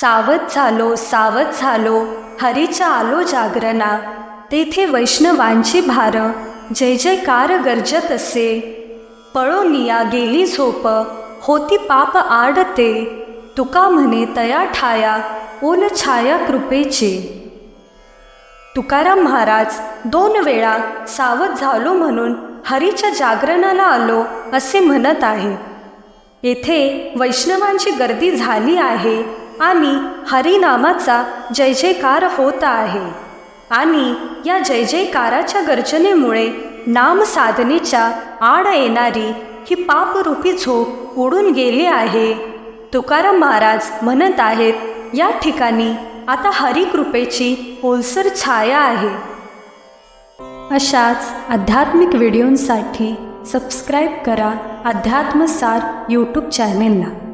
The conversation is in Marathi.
सावध झालो सावध झालो हरीच्या आलो जागरणा. तेथे वैष्णवांची भार जय जयकार गरजत असे. पळोनिया गेली झोप होती पाप आडते तुका म्हणे तया ठाया ओल छाया कृपेचे. तुकाराम महाराज दोन वेळा सावध झालो म्हणून हरीच्या जागरणाला आलो असे म्हणत आहे. येथे वैष्णवांची गर्दी झाली आहे. आणि हरिनामाचा जय जयकार होत आहे. आणि या जय जयकाराच्या गर्जनेमुळे नाम साधनेच्या आड येणारी ही पापरूपी झोप उडून गेली आहे. तुकाराम महाराज म्हणत आहेत या ठिकाणी आता हरिकृपेची ओलसर छाया आहे. अशाच आध्यात्मिक व्हिडिओंसाठी सबस्क्राईब करा अध्यात्मसार यूट्यूब चॅनेलला.